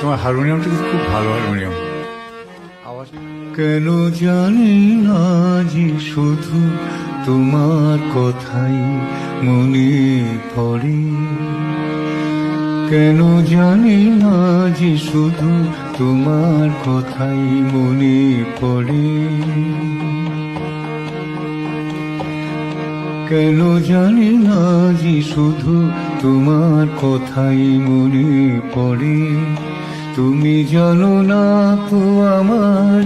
তোমার হারমোনিয়ামটা কিন্তু খুব ভালো হারমোনিয়াম। কেন জানি না যে শুধু তোমার কথাই মনে পড়ে? কেন জানি না যে শুধু তোমার কথাই মনে পড়ে? কেন জানি না যে শুধু তোমার কথাই মনে পড়ে? তুমি জানো না তো আমার,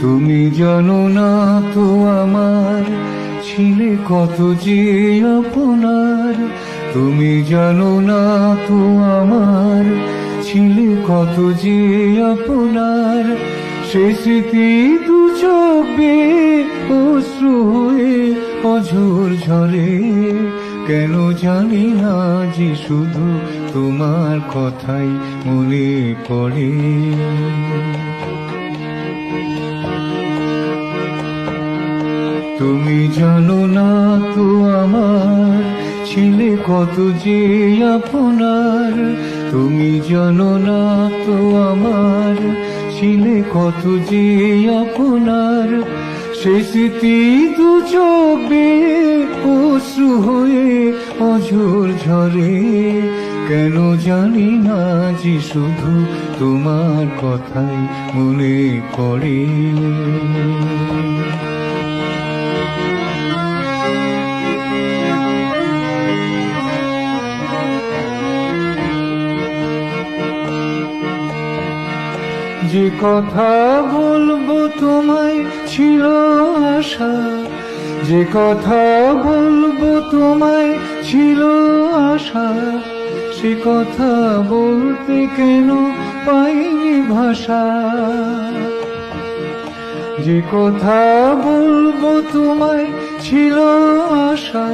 তুমি জানো না তো আমার, ছিলে কত যে আপনার। তুমি জানো না তো আমার, ছিলে কত যে আপনার। সে স্মৃতি দু চোখে অশ্রু হয়ে অঝোর ঝরে কেন জানি না যে শুধু তোমার কথাই মনে পড়ে? তুমি জানো না তো আমার ছিলে কত যে আপনার। তুমি জানো না তো আমার ছিলে কত যে আপনার। সে স্মৃতি দু অশ্রু হয়ে অঝোর ঝরে। কেন জানি না যে শুধু তোমার কথাই মনে পড়ে। যে কথা বলব তোমায় ছিল আশা, যে কথা বলব তোমায় ছিল আশা, সে কথা বলতে কেন পাইনি ভাষা? যে কথা বলব তোমায় ছিল আশা,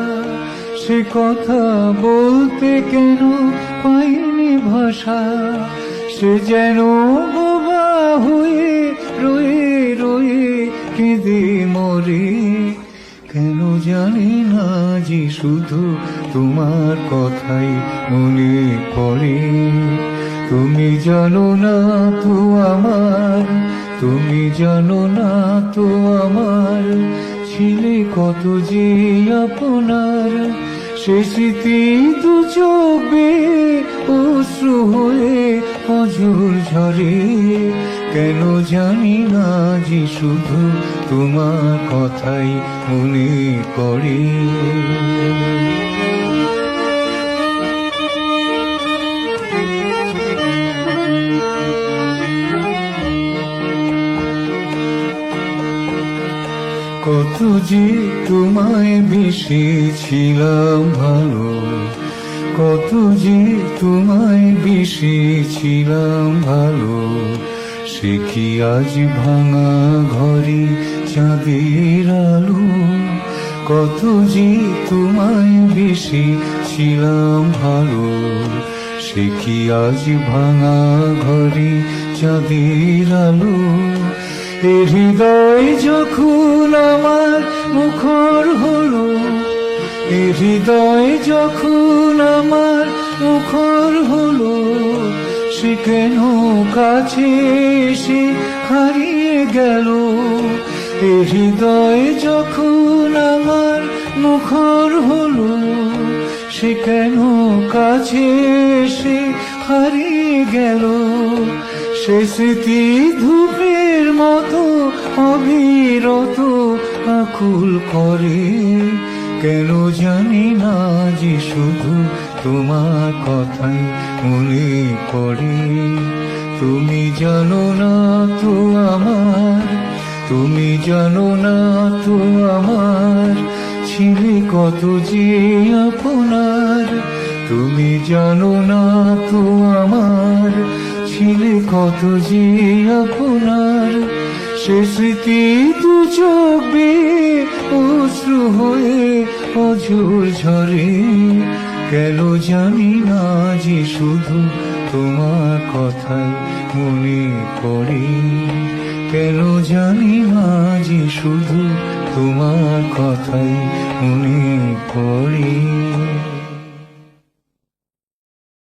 সে কথা বলতে কেন পাইনি ভাষা? সে যেন কেঁদে মরে, কেন জানি না যে শুধু তোমার কথাই মনে পড়ে। তুমি জানো না তো আমার, তুমি জানো না তো আমার ছিলে কত যে আপনার। সে স্মৃতি দু চোখে অশ্রু হয়ে অঝোর ঝরে। কেন জানি না যে শুধু তোমার কথাই মনে পড়ে? কত যে তোমায় বেশিছিলাম ভালো, কত যে তোমায় বেশিছিলাম ভালো সে কি আজ ভাঙা ঘরে চাঁদের আলো? কত যে তোমায় বেশি ছিলাম ভালো, সে কি আজ ভাঙা ঘরে চাঁদের আলো? এ হৃদয় যখন আমার মুখর হলো, এ হৃদয় যখন আমার মুখর সে কেন? কাছে এসে হারিয়ে গেল। এ হৃদয় যখন আমার মুখর হলো, সে কেন কাছে এসে হারিয়ে গেল? সে স্মৃতি ধূপের মতো অবিরত আকুল করে। কেন জানি না যে শুধু তোমার কথাই মনে পড়ে। তুমি জানো না তো আমার, তুমি জানো না তো আমার ছিলে কত যে আপনার। তুমি জানো না তো আমার, ছিলে কত যে আপনার। সে স্মৃতি দু চোখে অশ্রু হয়ে অঝোর ঝরে। কেন জানি না যে শুধু তোমার কথাই মনে পড়ে। কেন জানি না যে শুধু তোমার কথাই মনে পড়ে।